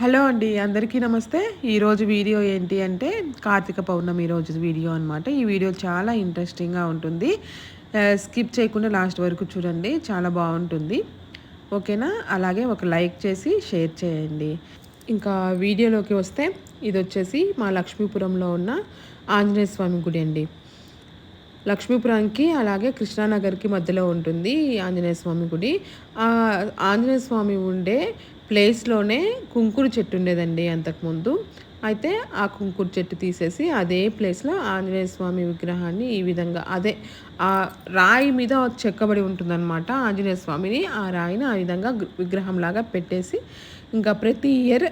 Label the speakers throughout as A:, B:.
A: Hello అండి అందరికీ నమస్తే. ఈరోజు వీడియో ఏంటి అంటే కార్తీక పౌర్ణమి రోజు వీడియో అనమాట ఈ వీడియో చాలా ఇంట్రెస్టింగ్గా ఉంటుంది. స్కిప్ చేయకుండా లాస్ట్ వరకు చూడండి చాలా బాగుంటుంది. ఓకేనా? అలాగే ఒక లైక్ చేసి షేర్ చేయండి. ఇంకా వీడియోలోకి వస్తే ఇది వచ్చేసి మా లక్ష్మీపురంలో ఉన్న ఆంజనేయ స్వామి గుడి అండి. లక్ష్మీపురానికి అలాగే కృష్ణానగర్కి మధ్యలో ఉంటుంది ఆంజనేయ స్వామి గుడి. ఆంజనేయ స్వామి ఉండే ప్లేస్లోనే కుంకుడు చెట్టు ఉండేదండి అంతకుముందు. అయితే ఆ కుంకుడు చెట్టు తీసేసి అదే ప్లేస్లో ఆంజనేయ స్వామి విగ్రహాన్ని ఈ విధంగా అదే ఆ రాయి మీద చెక్కబడి ఉంటుందన్నమాట ఆంజనేయ స్వామిని. ఆ రాయిని ఆ విధంగా విగ్రహంలాగా పెట్టేసి ఇంకా ప్రతి ఇయర్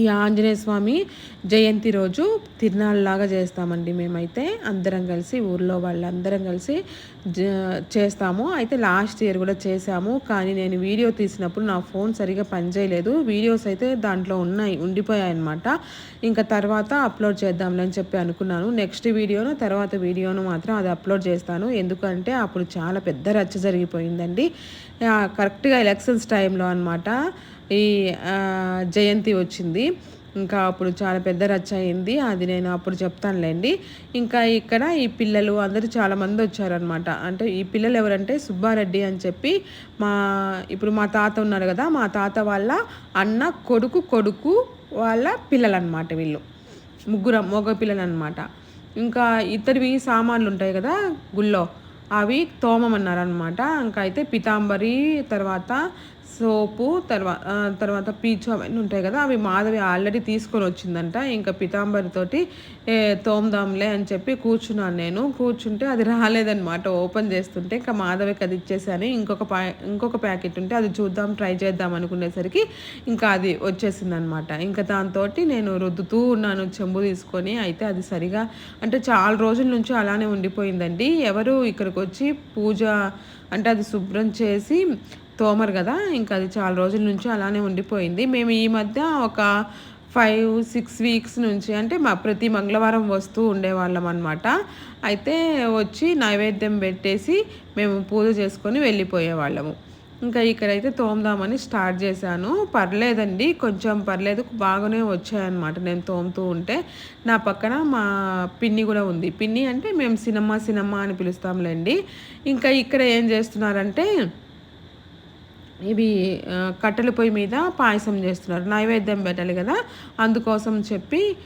A: ఈ ఆంజనేయ స్వామి జయంతి రోజు తిరునాళ్ళలాగా చేస్తామండి మేమైతే. అందరం కలిసి ఊర్లో వాళ్ళందరం కలిసి చేస్తాము. అయితే లాస్ట్ ఇయర్ కూడా చేశాము. కానీ నేను వీడియో తీసినప్పుడు నా ఫోన్ సరిగా పనిచేయలేదు వీడియోస్ అయితే దాంట్లో ఉన్నాయి ఉండిపోయాయి అనమాట ఇంకా తర్వాత అప్లోడ్ చేద్దాంలని చెప్పి అనుకున్నాను. నెక్స్ట్ వీడియోను తర్వాత వీడియోను మాత్రం అది అప్లోడ్ చేస్తాను. ఎందుకంటే అప్పుడు చాలా పెద్ద రచ్చ జరిగిపోయిందండి. కరెక్ట్గా ఎలక్షన్స్ టైంలో అనమాట ఈ జయంతి వచ్చింది. ఇంకా అప్పుడు చాలా పెద్ద రచ్చ అయింది. అది నేను అప్పుడు చెప్తానులేండి. ఇంకా ఇక్కడ ఈ పిల్లలు అందరూ చాలామంది వచ్చారనమాట అంటే ఈ పిల్లలు ఎవరంటే సుబ్బారెడ్డి అని చెప్పి మా ఇప్పుడు మా తాత ఉన్నారు కదా మా తాత వాళ్ళ అన్న కొడుకు కొడుకు వాళ్ళ పిల్లలు అనమాట వీళ్ళు. ముగ్గురు మగ పిల్లలు అనమాట ఇంకా ఇతడివి సామాన్లు ఉంటాయి కదా గుళ్ళో. అవి తోమమన్నారనమాట ఇంకా అయితే పితాంబరి తర్వాత సోపు తర్వాత తర్వాత పీచు అవన్నీ ఉంటాయి కదా అవి మాధవి ఆల్రెడీ తీసుకొని వచ్చిందంట. ఇంకా పితాంబరితోటి తోమదాంలే అని చెప్పి కూర్చున్నాను నేను. కూర్చుంటే అది రాలేదనమాట ఓపెన్ చేస్తుంటే ఇంకా మాధవికి అది ఇచ్చేసాను. ఇంకొక ప్యా ఇంకొక ప్యాకెట్ ఉంటే అది చూద్దాం ట్రై చేద్దాం అనుకునేసరికి ఇంకా అది వచ్చేసింది అనమాట ఇంకా దాంతో నేను రుద్దుతూ ఉన్నాను చెంబు తీసుకొని. అయితే అది సరిగా అంటే చాలా రోజుల నుంచి అలానే ఉండిపోయిందండి. ఎవరు ఇక్కడికి వచ్చి పూజ అంటే అది శుభ్రం చేసి తోమరు కదా ఇంకా అది చాలా రోజుల నుంచి అలానే ఉండిపోయింది. మేము ఈ మధ్య ఒక ఫైవ్ సిక్స్ వీక్స్ నుంచి అంటే మా ప్రతి మంగళవారం వస్తూ ఉండేవాళ్ళం అనమాట అయితే వచ్చి నైవేద్యం పెట్టేసి మేము పూజ చేసుకొని వెళ్ళిపోయేవాళ్ళము. ఇంకా ఇక్కడైతే తోమదామని స్టార్ట్ చేశాను. పర్లేదండి కొంచెం పర్లేదు బాగానే వచ్చాయన్నమాట నేను తోముతూ ఉంటే. నా పక్కన మా పిన్ని కూడా ఉంది. పిన్ని అంటే మేము సినిమా సినిమా అని పిలుస్తాంలేండి. ఇంకా ఇక్కడ ఏం చేస్తున్నారంటే ఇవి కట్టెల పొయ్యి మీద పాయసం చేస్తున్నారు. నైవేద్యం పెట్టాలి కదా అందుకోసం చెప్పి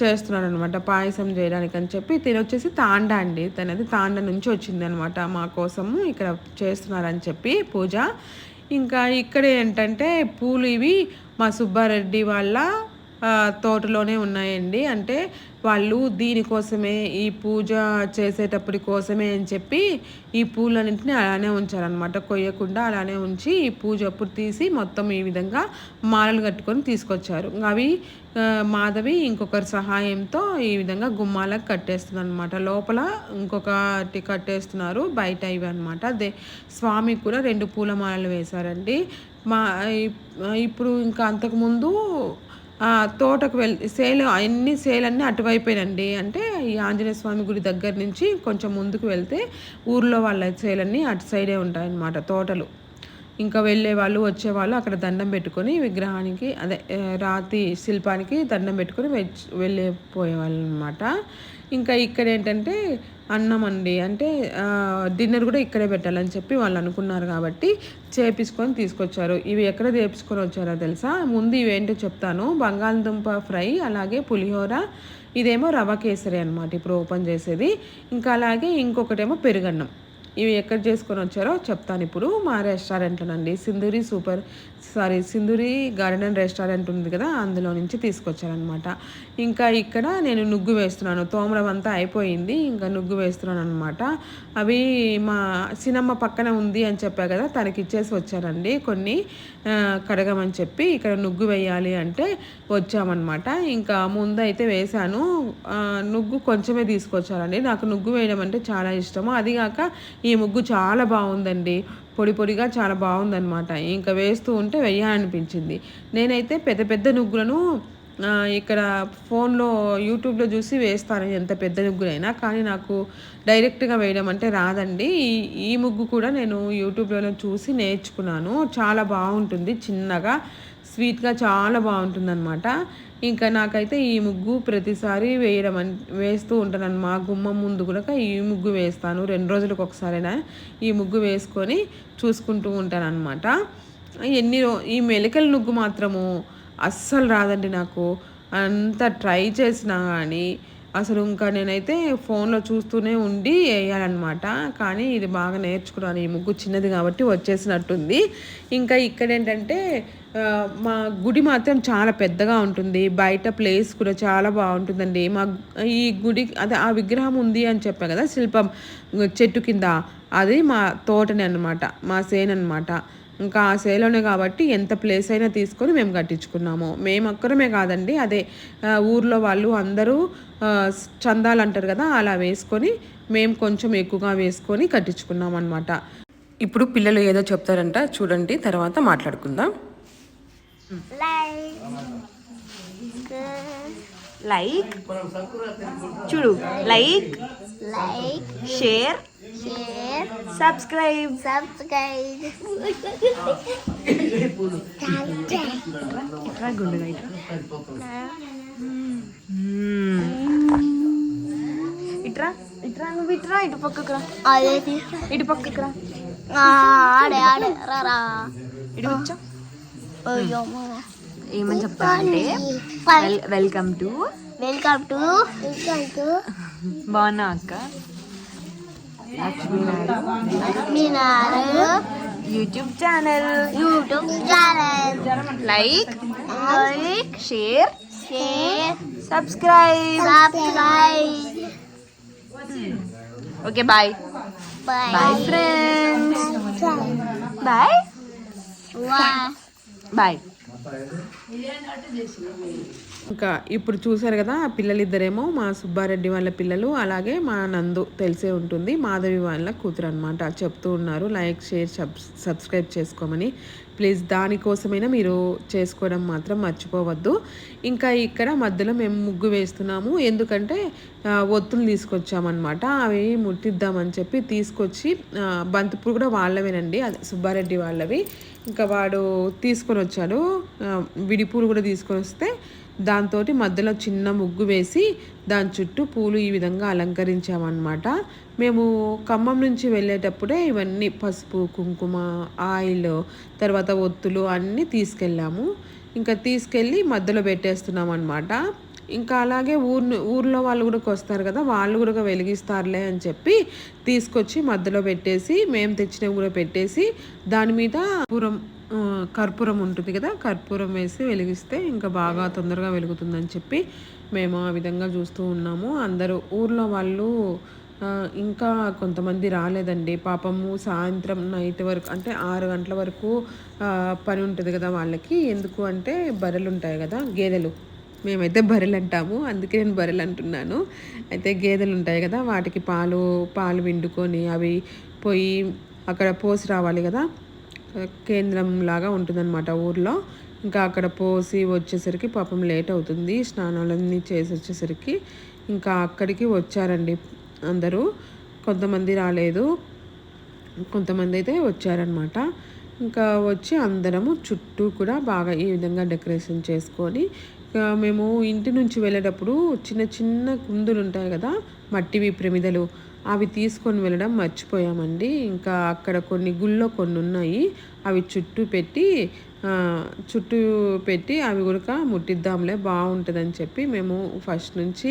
A: చేస్తున్నాడు అనమాట పాయసం చేయడానికి అని చెప్పి. తినొచ్చేసి తాండ అండి. తనది తాండ నుంచి వచ్చింది అనమాట మా కోసము ఇక్కడ చేస్తున్నారని చెప్పి పూజ. ఇంకా ఇక్కడ ఏంటంటే పూలు ఇవి మా సుబ్బారెడ్డి వాళ్ళ తోటలోనే ఉన్నాయండి. అంటే వాళ్ళు దీనికోసమే ఈ పూజ చేసేటప్పటి కోసమే అని చెప్పి ఈ పూలన్నింటిని అలానే ఉంచారనమాట కొయ్యకుండా అలానే ఉంచి ఈ పూజ అప్పుడు తీసి మొత్తం ఈ విధంగా మాలలు కట్టుకొని తీసుకొచ్చారు. అవి మాధవి ఇంకొకరి సహాయంతో ఈ విధంగా గుమ్మాలకు కట్టేస్తుంది అనమాట లోపల ఇంకొకటి కట్టేస్తున్నారు బయట ఇవి అనమాట అదే స్వామికి కూడా రెండు పూల మాలలు వేశారండి. మా ఇప్పుడు ఇంకా అంతకుముందు తోటకు వెళ్ సేల్ అన్ని సేల్ అన్నీ అటువైపోయినండి అంటే ఈ ఆంజనేయ స్వామి గుడి దగ్గర నుంచి కొంచెం ముందుకు వెళ్తే ఊర్లో వాళ్ళ సేల్ అన్నీ అటు సైడే ఉంటాయన్నమాట తోటలు. ఇంకా వెళ్ళే వాళ్ళు వచ్చేవాళ్ళు అక్కడ దండం పెట్టుకొని విగ్రహానికి అదే రాతి శిల్పానికి దండం పెట్టుకొని వెళ్ళిపోయేవాళ్ళు అనమాట ఇంకా ఇక్కడ ఏంటంటే అన్నం అండి. అంటే డిన్నర్ కూడా ఇక్కడే పెట్టాలని చెప్పి వాళ్ళు అనుకున్నారు కాబట్టి చేపించుకొని తీసుకొచ్చారు. ఇవి ఎక్కడ చేపించుకొని వచ్చారో తెలుసా? ముందు ఇవేంటో చెప్తాను. బంగాళదుంప ఫ్రై అలాగే పులిహోర ఇదేమో రవ కేసరి అనమాట ఇప్పుడు ఓపెన్ చేసేది. ఇంకా అలాగే ఇంకొకటేమో పెరుగన్నం. ఇవి ఎక్కడ చేసుకొని వచ్చారో చెప్తాను. ఇప్పుడు మా రెస్టారెంట్లోనండి Sindhuri super sorry Sindhuri garden and restaurant ఉంది కదా అందులో నుంచి తీసుకొచ్చారనమాట ఇంకా ఇక్కడ నేను నుగ్గు వేస్తున్నాను. తోమరం అంతా అయిపోయింది ఇంకా నుగ్గు వేస్తున్నాను అనమాట అవి మా సినమ్మ పక్కన ఉంది అని చెప్పా కదా తనకి ఇచ్చేసి వచ్చారండి కొన్ని కడగమని చెప్పి ఇక్కడ నుగ్గు వేయాలి అంటే వచ్చామన్నమాట. ఇంకా ముందు అయితే వేశాను నుగ్గు కొంచెమే తీసుకొచ్చారండి. నాకు నుగ్గు వేయడం అంటే చాలా ఇష్టము. అదిగాక ఈ ముగ్గు చాలా బాగుందండి. పొడి పొడిగా చాలా బాగుందనమాట ఇంకా వేస్తూ ఉంటే వెయ్యాలనిపించింది. నేనైతే పెద్ద పెద్ద నుగ్గులను ఇక్కడ ఫోన్లో యూట్యూబ్లో చూసి వేస్తాను ఎంత పెద్ద ముగ్గులైనా కానీ నాకు డైరెక్ట్గా వేయడం అంటే రాదండి. ఈ ఈ ముగ్గు కూడా నేను యూట్యూబ్లో చూసి నేర్చుకున్నాను. చాలా బాగుంటుంది చిన్నగా స్వీట్గా చాలా బాగుంటుంది అనమాట ఇంకా నాకైతే ఈ ముగ్గు ప్రతిసారి వేయడం వేస్తూ ఉంటాను మా గుమ్మం ముందు కూడా ఈ ముగ్గు వేస్తాను. రెండు రోజులకు ఒకసారైనా ఈ ముగ్గు వేసుకొని చూసుకుంటూ ఉంటాను అనమాట ఎన్ని ఈ మెలికల నుగ్గు మాత్రము అస్సలు రాదండి నాకు. అంత ట్రై చేసినా కానీ అసలు ఇంకా నేనైతే ఫోన్లో చూస్తూనే ఉండి వేయాలన్నమాట కానీ ఇది బాగా నేర్చుకున్నాను. ఈ ముగ్గు చిన్నది కాబట్టి వచ్చేసినట్టుంది. ఇంకా ఇక్కడ ఏంటంటే మా గుడి మాత్రం చాలా పెద్దగా ఉంటుంది. బయట ప్లేస్ కూడా చాలా బాగుంటుందండి. మా ఈ గుడి అదే ఆ విగ్రహం ఉంది అని చెప్పాను కదా శిల్పం చెట్టు కింద. అది మా తోటనే అనమాట మా సేన్ అనమాట ఇంకా ఆ సేలోనే కాబట్టి ఎంత ప్లేస్ అయినా తీసుకొని మేము కట్టించుకున్నాము. మేము ఒక్కరమే కాదండి అదే ఊర్లో వాళ్ళు అందరూ చందాలు అంటారు కదా అలా వేసుకొని మేము కొంచెం ఎక్కువగా వేసుకొని కట్టించుకున్నాం అనమాట ఇప్పుడు పిల్లలు ఏదో చెప్తారంట చూడండి తర్వాత మాట్లాడుకుందాం.
B: లైక్ చూడు like
C: like,
B: share subscribe
C: subscribe.
B: ఇట్రా ఇట్రా నువ్వు ఇట్రా ఇటు పక్కకు రా. ఇటు పక్కకు రా.
C: ఆడే ఆడే. రారా
B: ఇటు ఏమని చెప్తా అంటే welcome to
C: welcome to welcome to
B: బాగున్నా అక్క? Lakshminarayana
C: మీనారు
B: YouTube channel
C: YouTube channel
B: like
C: like
B: share
C: share
B: subscribe
C: subscribe
B: okay bye
C: bye
B: bye friends bye bye
A: ఇంకా ఇప్పుడు చూసారు కదా పిల్లలిద్దరేమో మా సుబ్బారెడ్డి వాళ్ళ పిల్లలు అలాగే మా నందు తెలిసే ఉంటుంది మాధవి వాళ్ళ కూతురు అనమాట చెప్తూ ఉన్నారు లైక్ షేర్ సబ్స్క్రైబ్ చేసుకోమని. ప్లీజ్ దానికోసమైనా మీరు చేసుకోవడం మాత్రం మర్చిపోవద్దు. ఇంకా ఇక్కడ మధ్యలో మేము ముగ్గు వేస్తున్నాము ఎందుకంటే ఒత్తులు తీసుకొచ్చామన్నమాట. అవి ముట్టిద్దామని చెప్పి తీసుకొచ్చి బంతిపూలు కూడా వాళ్ళవేనండి అదే సుబ్బారెడ్డి వాళ్ళవి. ఇంకా వాడు తీసుకొని వచ్చాడు విడిపూలు కూడా తీసుకొని వస్తే దాంతో మధ్యలో చిన్న ముగ్గు వేసి దాని చుట్టూ పూలు ఈ విధంగా అలంకరించామన్నమాట. మేము ఖమ్మం నుంచి వెళ్ళేటప్పుడే ఇవన్నీ పసుపు కుంకుమ ఆయిల్ తర్వాత ఒత్తులు అన్నీ తీసుకెళ్ళాము. ఇంకా తీసుకెళ్ళి మధ్యలో పెట్టేస్తున్నాం అనమాట ఇంకా అలాగే ఊరు ఊర్లో వాళ్ళు కూడా వస్తారు కదా వాళ్ళు కూడా వెలిగిస్తారులే అని చెప్పి తీసుకొచ్చి మధ్యలో పెట్టేసి మేము తెచ్చినవి కూడా పెట్టేసి దాని మీద పూరం కర్పూరం ఉంటుంది కదా కర్పూరం వేసి వెలిగిస్తే ఇంకా బాగా తొందరగా వెలుగుతుందని చెప్పి మేము ఆ విధంగా చూస్తూ ఉన్నాము. అందరూ ఊర్లో వాళ్ళు ఇంకా కొంతమంది రాలేదండి. పాపము సాయంత్రం నైట్ వరకు అంటే ఆరు గంటల వరకు పని ఉంటుంది కదా వాళ్ళకి. ఎందుకు అంటే బర్రెలు ఉంటాయి కదా గేదెలు. మేమైతే బర్రెలు అంటాము అందుకే నేను బర్రెలు అంటున్నాను. అయితే గేదెలు ఉంటాయి కదా వాటికి పాలు పాలు విండుకొని అవి పోయి అక్కడ పోసి రావాలి కదా. కేంద్రం లాగా ఉంటుందన్నమాట ఊర్లో. ఇంకా అక్కడ పోసి వచ్చేసరికి పాపం లేట్ అవుతుంది. స్నానాలన్నీ చేసి వచ్చేసరికి ఇంకా అక్కడికి వచ్చారండి అందరూ. కొంతమంది రాలేదు. కొంతమంది అయితే వచ్చారనమాట ఇంకా వచ్చి అందరము చుట్టూ కూడా బాగా ఈ విధంగా డెకరేషన్ చేసుకొని మేము ఇంటి నుంచి వెళ్ళేటప్పుడు చిన్న చిన్న కుందులు ఉంటాయి కదా మట్టివి ప్రమిదలు అవి తీసుకొని వెళ్ళడం మర్చిపోయామండి. ఇంకా అక్కడ కొన్ని గుళ్ళో కొన్ని ఉన్నాయి. అవి చుట్టూ పెట్టి చుట్టూ పెట్టి అవి కూడా ముట్టిద్దాంలే బాగుంటుందని చెప్పి మేము ఫస్ట్ నుంచి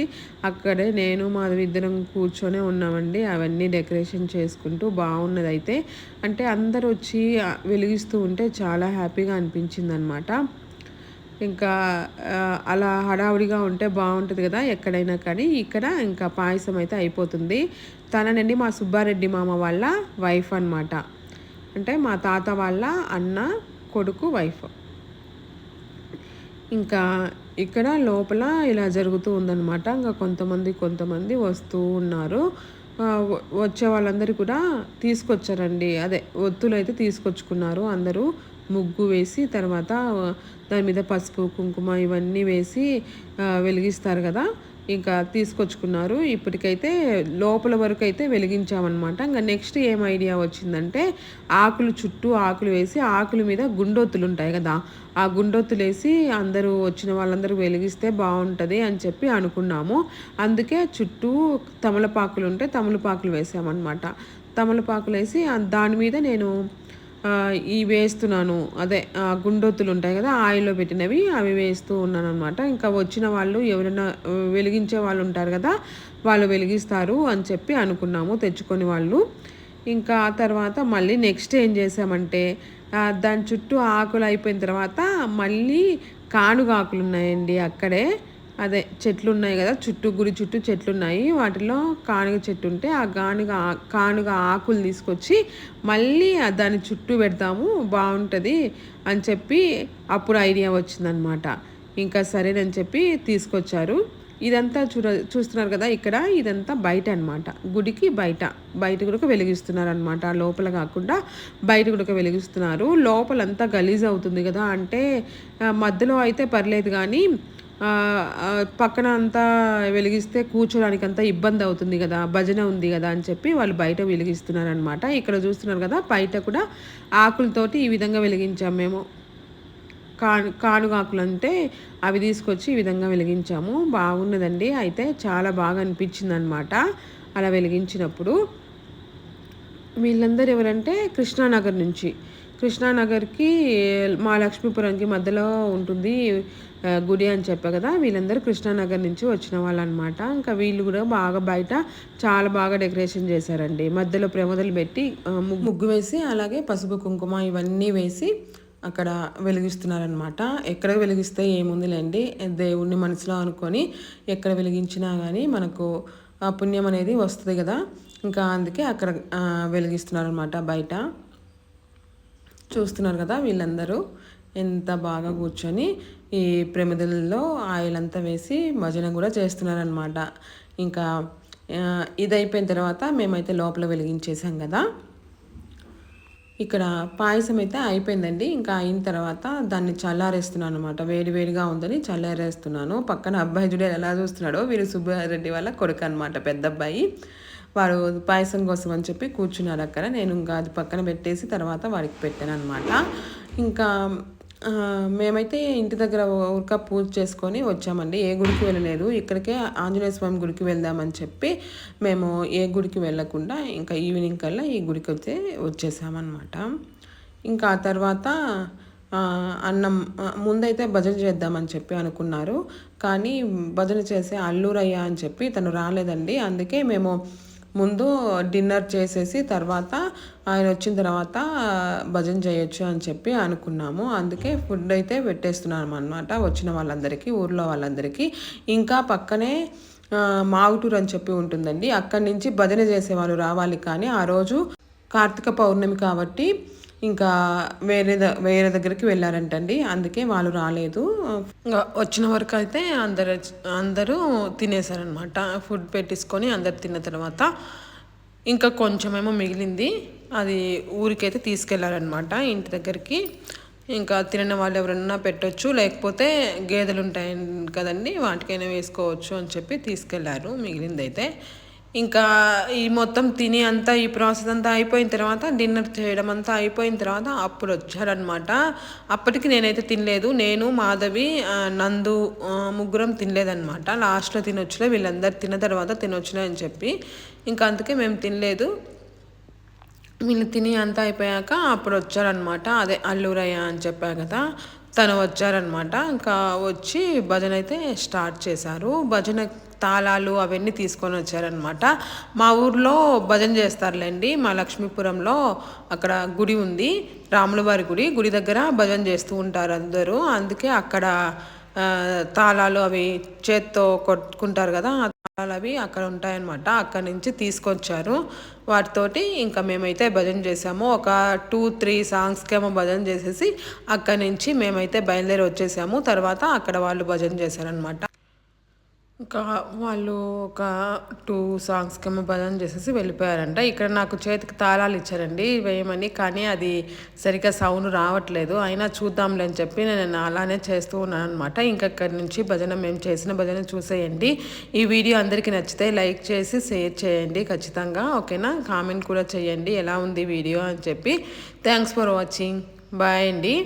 A: అక్కడే నేను మాధవి ఇద్దరం కూర్చొనే ఉన్నామండి. అవన్నీ డెకరేషన్ చేసుకుంటూ బాగున్నది అయితే అంటే అందరు వచ్చి వెలిగిస్తూ ఉంటే చాలా హ్యాపీగా అనిపించింది అనమాట ఇంకా అలా హడావుడిగా ఉంటే బాగుంటుంది కదా ఎక్కడైనా కానీ. ఇక్కడ ఇంకా పాయసం అయితే అయిపోతుంది. తననండి మా సుబ్బారెడ్డి మామ వాళ్ళ వైఫ్ అన్నమాట. అంటే మా తాత వాళ్ళ అన్న కొడుకు వైఫ్ ఇంకా ఇక్కడ లోపల ఇలా జరుగుతూ ఉందన్నమాట. ఇంకా కొంతమంది కొంతమంది వస్తూ ఉన్నారు. వచ్చే వాళ్ళందరూ కూడా తీసుకొచ్చారండి. అదే ఒత్తులు అయితే తీసుకొచ్చుకున్నారు. అందరూ ముగ్గు వేసి తర్వాత దాని మీద పసుపు కుంకుమ ఇవన్నీ వేసి వెలిగిస్తారు కదా. ఇంకా తీసుకొచ్చుకున్నారు. ఇప్పటికైతే లోపల వరకు అయితే వెలిగించామన్నమాట. ఇంకా నెక్స్ట్ ఏం ఐడియా వచ్చిందంటే ఆకులు చుట్టూ ఆకులు వేసి ఆకుల మీద గుండొత్తులు ఉంటాయి కదా ఆ గుండొత్తులు వేసి అందరూ వచ్చిన వాళ్ళందరూ వెలిగిస్తే బాగుంటుంది అని చెప్పి అనుకున్నాము. అందుకే చుట్టూ తమలపాకులు ఉంటే తమలపాకులు వేసామన్నమాట. తమలపాకులు వేసి దాని మీద నేను ఈ వేస్తున్నాను. అదే గుండొత్తులు ఉంటాయి కదా ఆయిల్లో పెట్టినవి అవి వేస్తూ ఉన్నాను అనమాట ఇంకా వచ్చిన వాళ్ళు ఎవరైనా వెలిగించే వాళ్ళు ఉంటారు కదా వాళ్ళు వెలిగిస్తారు అని చెప్పి అనుకున్నాము తెచ్చుకొని వాళ్ళు. ఇంకా ఆ తర్వాత మళ్ళీ నెక్స్ట్ ఏం చేసామంటే దాని చుట్టూ ఆకులు అయిపోయిన తర్వాత మళ్ళీ కానుగ ఆకులు ఉన్నాయండి అక్కడే. అదే చెట్లు ఉన్నాయి కదా చుట్టూ గుడి చుట్టూ చెట్లు ఉన్నాయి వాటిలో కానుగ చెట్టు ఉంటే ఆ కానుగ ఆ- కానుగ ఆకులు తీసుకొచ్చి మళ్ళీ దాని చుట్టూ పెడతాము బాగుంటుంది అని చెప్పి అప్పుడు ఐడియా వచ్చిందనమాట. ఇంకా సరేనని చెప్పి తీసుకొచ్చారు. ఇదంతా చూడ చూస్తున్నారు కదా ఇక్కడ ఇదంతా బయట అనమాట గుడికి బయట బయట కూడా వెలిగిస్తున్నారు అనమాట లోపల కాకుండా బయట కూడా వెలిగిస్తున్నారు. లోపలంతా గలీజ్ అవుతుంది కదా అంటే మధ్యలో అయితే పర్లేదు కానీ పక్కన అంతా వెలిగిస్తే కూర్చోడానికి అంతా ఇబ్బంది అవుతుంది కదా భజన ఉంది కదా అని చెప్పి వాళ్ళు బయట వెలిగిస్తున్నారు అనమాట ఇక్కడ చూస్తున్నారు కదా బయట కూడా ఆకులతోటి ఈ విధంగా వెలిగించాం మేము. కాను కానుగాకులు అంటే అవి తీసుకొచ్చి ఈ విధంగా వెలిగించాము. బాగున్నదండి. అయితే చాలా బాగా అనిపించింది అనమాట అలా వెలిగించినప్పుడు. వీళ్ళందరూ ఎవరంటే కృష్ణానగర్ నుంచి. కృష్ణానగర్కి మా లక్ష్మీపురంకి మధ్యలో ఉంటుంది గుడి అని చెప్పా కదా వీళ్ళందరూ కృష్ణానగర్ నుంచి వచ్చిన వాళ్ళు అనమాట ఇంకా వీళ్ళు కూడా బాగా బయట చాలా బాగా డెకరేషన్ చేశారండి. మధ్యలో ప్రమదలు పెట్టి ముగ్గు ముగ్గు వేసి అలాగే పసుపు కుంకుమ ఇవన్నీ వేసి అక్కడ వెలిగిస్తున్నారనమాట ఎక్కడ వెలిగిస్తే ఏముందిలేండి దేవుణ్ణి మనసులో అనుకొని ఎక్కడ వెలిగించినా కానీ మనకు ఆ పుణ్యం అనేది వస్తుంది కదా. ఇంకా అందుకే అక్కడ వెలిగిస్తున్నారనమాట బయట. చూస్తున్నారు కదా వీళ్ళందరూ ఎంత బాగా కూర్చొని ఈ ప్రమిదల్లో ఆయిల్ అంతా వేసి భజన కూడా చేస్తున్నారనమాట ఇంకా ఇది అయిపోయిన తర్వాత మేమైతే లోపల వెలిగించేసాం కదా. ఇక్కడ పాయసం అయితే అయిపోయిందండి. ఇంకా అయిన తర్వాత దాన్ని చల్లారేస్తున్నాను అనమాట వేడివేడిగా ఉందని చల్లారేస్తున్నాను. పక్కన అబ్బాయి చూడే ఎలా చూస్తున్నాడో వీరు సుబ్బారెడ్డి వాళ్ళ కొడుకు అనమాట పెద్ద అబ్బాయి. వాడు పాయసం కోసం అని చెప్పి కూర్చున్నారు అక్కడ. నేను ఇంకా అది పక్కన పెట్టేసి తర్వాత వాడికి పెట్టాను అనమాట ఇంకా మేమైతే ఇంటి దగ్గర ఊరిక పూజ చేసుకొని వచ్చామండి. ఏ గుడికి వెళ్ళలేదు. ఇక్కడికే ఆంజనేయ స్వామి గుడికి వెళ్దామని చెప్పి మేము ఏ గుడికి వెళ్ళకుండా ఇంకా ఈవినింగ్ కల్లా ఈ గుడికి వచ్చే వచ్చేసామన్నమాట. ఇంకా ఆ తర్వాత అన్నం ముందైతే భజన చేద్దామని చెప్పి అనుకున్నారు. కానీ భజన చేసే అల్లూరయ్య అని చెప్పి తను రాలేదండి. అందుకే మేము ముందు డిన్నర్ చేసేసి తర్వాత ఆయన వచ్చిన తర్వాత భజన చేయొచ్చు అని చెప్పి అనుకున్నాము. అందుకే ఫుడ్ అయితే పెట్టేస్తున్నాము అనమాట వచ్చిన వాళ్ళందరికీ ఊర్లో వాళ్ళందరికీ. ఇంకా పక్కనే మాగుటూరు అని చెప్పి ఉంటుందండి. అక్కడి నుంచి భజన చేసేవాళ్ళు రావాలి కానీ ఆ రోజు కార్తీక పౌర్ణమి కాబట్టి ఇంకా వేరే ద వేరే దగ్గరికి వెళ్ళారంటండి. అందుకే వాళ్ళు రాలేదు. ఇంకా వచ్చిన వరకు అయితే అందరు అందరూ తినేసారనమాట ఫుడ్ పెట్టేసుకొని అందరు తిన్న తర్వాత ఇంకా కొంచెమేమో మిగిలింది. అది ఊరికైతే తీసుకెళ్ళారనమాట ఇంటి దగ్గరికి. ఇంకా తినని వాళ్ళు ఎవరన్నా పెట్టొచ్చు లేకపోతే గేదెలు ఉంటాయి కదండి వాటికైనా వేసుకోవచ్చు అని చెప్పి తీసుకెళ్ళారు మిగిలిందైతే. ఇంకా ఈ మొత్తం తిని అంతా ఈ ప్రాసెస్ అంతా అయిపోయిన తర్వాత డిన్నర్ చేయడం అంతా అయిపోయిన తర్వాత అప్పుడు వచ్చారనమాట అప్పటికి నేనైతే తినలేదు. నేను మాధవి నందు ముగ్గురం తినలేదన్నమాట. లాస్ట్లో తినొచ్చులే వీళ్ళందరూ తిన్న తర్వాత తినొచ్చులే అని చెప్పి. ఇంకా అందుకే మేము తినలేదు. వీళ్ళు తిని అంతా అయిపోయాక అప్పుడు వచ్చారనమాట అదే అల్లూరయ్య అని చెప్పా కదా తను వచ్చారనమాట ఇంకా వచ్చి భజన అయితే స్టార్ట్ చేశారు. భజన తాళాలు అవన్నీ తీసుకొని వచ్చారనమాట మా ఊర్లో భజన చేస్తారులేండి. మా లక్ష్మీపురంలో అక్కడ గుడి ఉంది. రాములవారి గుడి. గుడి దగ్గర భజన చేస్తూ ఉంటారు అందరూ. అందుకే అక్కడ తాళాలు అవి చేత్తో కొట్టుకుంటారు కదా ఆ తాళాలు అవి అక్కడ ఉంటాయన్నమాట. అక్కడ నుంచి తీసుకొచ్చారు. వాటితోటి ఇంకా మేమైతే భజన చేసాము ఒక టూ త్రీ సాంగ్స్కి ఏమో భజన చేసేసి అక్కడి నుంచి మేమైతే బయలుదేరి వచ్చేసాము. తర్వాత అక్కడ వాళ్ళు భజన చేశారనమాట ఇంకా వాళ్ళు ఒక టూ సాంగ్స్కి ఏమో భజన చేసేసి వెళ్ళిపోయారంట. ఇక్కడ నాకు చేతికి తాళాలు ఇచ్చారండి వేయమని. కానీ అది సరిగ్గా సౌండ్ రావట్లేదు. అయినా చూద్దాంలే అని చెప్పి నేను అలానే చేస్తూ ఉన్నాను అనమాట ఇంకా ఇక్కడి నుంచి భజన మేము చేసిన భజన చూసేయండి. ఈ వీడియో అందరికీ నచ్చితే లైక్ చేసి షేర్ చేయండి ఖచ్చితంగా. ఓకేనా? కామెంట్ కూడా చేయండి. ఎలా ఉంది వీడియో అని చెప్పి. Thanks for watching. బాయ్ అండి.